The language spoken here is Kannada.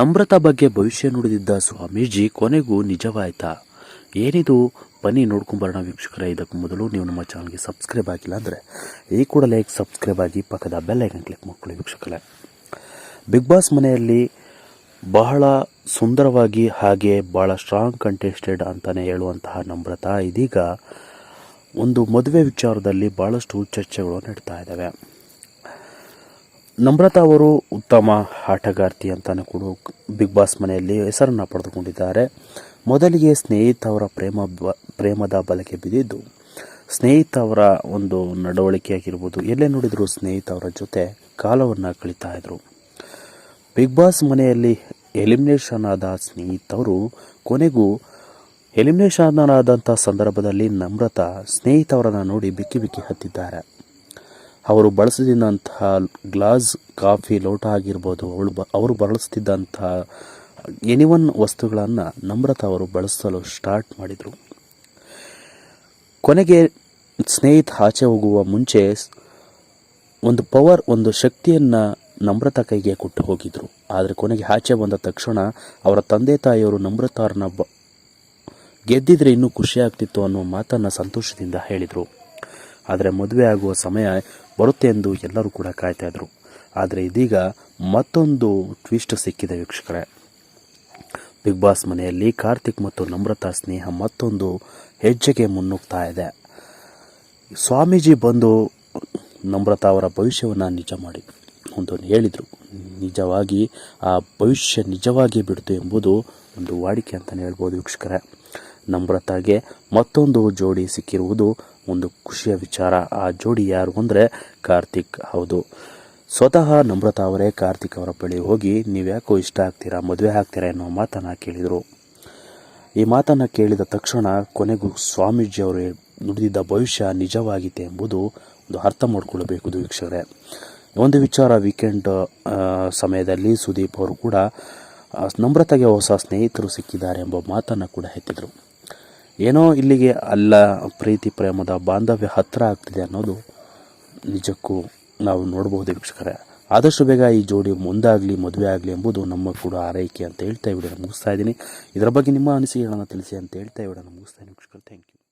ನಮ್ರತಾ ಬಗ್ಗೆ ಭವಿಷ್ಯ ನುಡಿದಿದ್ದ ಸ್ವಾಮೀಜಿ ಕೊನೆಗೂ ನಿಜವಾಯ್ತಾ? ಏನಿದು? ಬನ್ನಿ ನೋಡ್ಕೊಂಬರೋಣ ವೀಕ್ಷಕರ, ಇದಕ್ಕೂ ಮೊದಲು ನೀವು ನಮ್ಮ ಚಾನಲ್ಗೆ ಸಬ್ಸ್ಕ್ರೈಬ್ ಆಗಿಲ್ಲ ಅಂದರೆ ಈ ಕೂಡಲೇ ಸಬ್ಸ್ಕ್ರೈಬ್ ಆಗಿ ಪಕ್ಕದ ಬೆಲ್ ಐಕನ್ ಕ್ಲಿಕ್ ಮಾಡ್ಕೊಳ್ಳಿ ವೀಕ್ಷಕರೇ. ಬಿಗ್ ಬಾಸ್ ಮನೆಯಲ್ಲಿ ಬಹಳ ಸುಂದರವಾಗಿ ಹಾಗೆ ಬಹಳ ಸ್ಟ್ರಾಂಗ್ ಕಂಟೆಸ್ಟೆಡ್ ಅಂತಲೇ ಹೇಳುವಂತಹ ನಮ್ರತ ಇದೀಗ ಒಂದು ಮದುವೆ ವಿಚಾರದಲ್ಲಿ ಭಾಳಷ್ಟು ಚರ್ಚೆಗಳು ನಡೀತಾ ಇದ್ದಾವೆ ನಮ್ರತಾ ಅವರು ಉತ್ತಮ ಆಟಗಾರ್ತಿ ಅಂತಾನೆ ಕೂಡ ಬಿಗ್ ಬಾಸ್ ಮನೆಯಲ್ಲಿ ಹೆಸರನ್ನು ಪಡೆದುಕೊಂಡಿದ್ದಾರೆ. ಮೊದಲಿಗೆ ಸ್ನೇಹಿತ ಅವರ ಪ್ರೇಮ ಪ್ರೇಮದ ಬಲಕ್ಕೆ ಬಿದ್ದಿದ್ದು, ಸ್ನೇಹಿತ ಅವರ ಒಂದು ನಡವಳಿಕೆ ಆಗಿರ್ಬೋದು ಎಲ್ಲೇ ನೋಡಿದರೂ ಸ್ನೇಹಿತ ಅವರ ಜೊತೆ ಕಾಲವನ್ನು ಕಳೀತಾ ಇದ್ದರು ಬಿಗ್ ಬಾಸ್ ಮನೆಯಲ್ಲಿ ಎಲಿಮಿನೇಷನ್ ಆದ ಸ್ನೇಹಿತವರು ಕೊನೆಗೂ ಎಲಿಮಿನೇಷನ್ ಆದಂಥ ಸಂದರ್ಭದಲ್ಲಿ ನಮ್ರತಾ ಸ್ನೇಹಿತವರನ್ನು ನೋಡಿ ಬಿಕ್ಕಿ ಬಿಕ್ಕಿ ಹತ್ತಿದ್ದಾರೆ. ಅವರು ಬಳಸುತ್ತಿದ್ದಂತಹ ಗ್ಲಾಸ್, ಕಾಫಿ, ಲೋಟ ಆಗಿರ್ಬೋದು, ಅವಳು ಬ, ಅವರು ಬಳಸ್ತಿದ್ದಂತಹ ಎನಿವನ್ ವಸ್ತುಗಳನ್ನು ನಮ್ರತ ಅವರು ಬಳಸಲು ಸ್ಟಾರ್ಟ್ ಮಾಡಿದರು. ಕೊನೆಗೆ ಸ್ನೇಹಿತ ಆಚೆ ಹೋಗುವ ಮುಂಚೆ ಒಂದು ಪವರ್ ಒಂದು ಶಕ್ತಿಯನ್ನು ನಮ್ರತ ಕೈಗೆ ಕೊಟ್ಟು ಹೋಗಿದ್ರು. ಆದರೆ ಕೊನೆಗೆ ಆಚೆ ಬಂದ ತಕ್ಷಣ ಅವರ ತಂದೆ ತಾಯಿಯವರು ನಮ್ರತಾರನ್ನ ಬ, ಗೆದ್ದಿದ್ರೆ ಇನ್ನೂ ಖುಷಿಯಾಗ್ತಿತ್ತು ಅನ್ನೋ ಮಾತನ್ನು ಸಂತೋಷದಿಂದ ಹೇಳಿದರು. ಆದರೆ ಮದುವೆ ಆಗುವ ಸಮಯ ಬರುತ್ತೆ ಎಂದು ಎಲ್ಲರೂ ಕೂಡ ಕಾಯ್ತಾ ಇದ್ರು. ಆದರೆ ಇದೀಗ ಮತ್ತೊಂದು ಟ್ವಿಸ್ಟ್ ಸಿಕ್ಕಿದೆ ವೀಕ್ಷಕರೇ. ಬಿಗ್ ಬಾಸ್ ಮನೆಯಲ್ಲಿ ಕಾರ್ತಿಕ್ ಮತ್ತು ನಮ್ರತಾ ಸ್ನೇಹ ಮತ್ತೊಂದು ಹೆಜ್ಜೆಗೆ ಮುನ್ನುಗ್ತಾ ಇದೆ. ಸ್ವಾಮೀಜಿ ಬಂದು ನಮ್ರತಾ ಅವರ ಭವಿಷ್ಯವನ್ನು ನಿಜ ಮಾಡಿ ಒಂದು ಹೇಳಿದರು. ನಿಜವಾಗಿ ಆ ಭವಿಷ್ಯ ನಿಜವಾಗಿ ಬಿಡ್ತು ಎಂಬುದು ಒಂದು ವಾಡಿಕೆ ಅಂತಲೇ ಹೇಳ್ಬೋದು ವೀಕ್ಷಕರೇ. ನಮ್ರತಾಗೆ ಮತ್ತೊಂದು ಜೋಡಿ ಸಿಕ್ಕಿರುವುದು ಒಂದು ಖುಷಿಯ ವಿಚಾರ. ಆ ಜೋಡಿ ಯಾರು ಅಂದರೆ ಕಾರ್ತಿಕ್ ಹೌದು. ಸ್ವತಃ ನಮ್ರತಾ ಅವರೇ ಕಾರ್ತಿಕ್ ಅವರ ಬಳಿ ಹೋಗಿ ನೀವು ಯಾಕೋ ಇಷ್ಟ ಆಗ್ತೀರಾ, ಮದುವೆ ಆಗ್ತೀರಾ ಅನ್ನೋ ಮಾತನ್ನು ಕೇಳಿದರು. ಈ ಮಾತನ್ನು ಕೇಳಿದ ತಕ್ಷಣ ಕೊನೆಗೂ ಸ್ವಾಮೀಜಿ ಅವರು ನುಡಿದಿದ್ದ ಭವಿಷ್ಯ ನಿಜವಾಗಿದೆ ಎಂಬುದು ಒಂದು ಅರ್ಥ ಮಾಡಿಕೊಳ್ಳಬೇಕು ವೀಕ್ಷಕರೇ. ಒಂದು ವಿಚಾರ ವೀಕೆಂಡ್ ಸಮಯದಲ್ಲಿ ಸುದೀಪ್ ಅವರು ಕೂಡ ನಮ್ರತೆಗೆ ಹೊಸ ಸ್ನೇಹಿತರು ಸಿಕ್ಕಿದ್ದಾರೆ ಎಂಬ ಮಾತನ್ನು ಕೂಡ ಎತ್ತಿದರು. ಏನೋ ಇಲ್ಲಿಗೆ ಅಲ್ಲ, ಪ್ರೀತಿ, ಪ್ರೇಮದ ಬಾಂಧವ್ಯ ಹತ್ತಿರ ಆಗ್ತಿದೆ ಅನ್ನೋದು ನಿಜಕ್ಕೂ ನಾವು ನೋಡ್ಬೋದು ವೀಕ್ಷಕರೇ. ಆದಷ್ಟು ಬೇಗ ಈ ಜೋಡಿ ಮುಂದಾಗಲಿ, ಮದುವೆ ಆಗಲಿ ಎಂಬುದು ನಮ್ಮ ಕೂಡ ಆರೈಕೆ ಅಂತ ಹೇಳ್ತಾ ವಿಡಿಯೋನ ಮುಗಿಸ್ತಾ ಇದ್ದೀನಿ. ಇದರ ಬಗ್ಗೆ ನಿಮ್ಮ ಅನಿಸಿಕೆಗಳನ್ನು ತಿಳಿಸಿ ಅಂತ ಹೇಳ್ತಾ ವಿಡಿಯೋನ ಮುಗಿಸ್ತಾ ಇದ್ದೀನಿ ವೀಕ್ಷಕರು. Thank you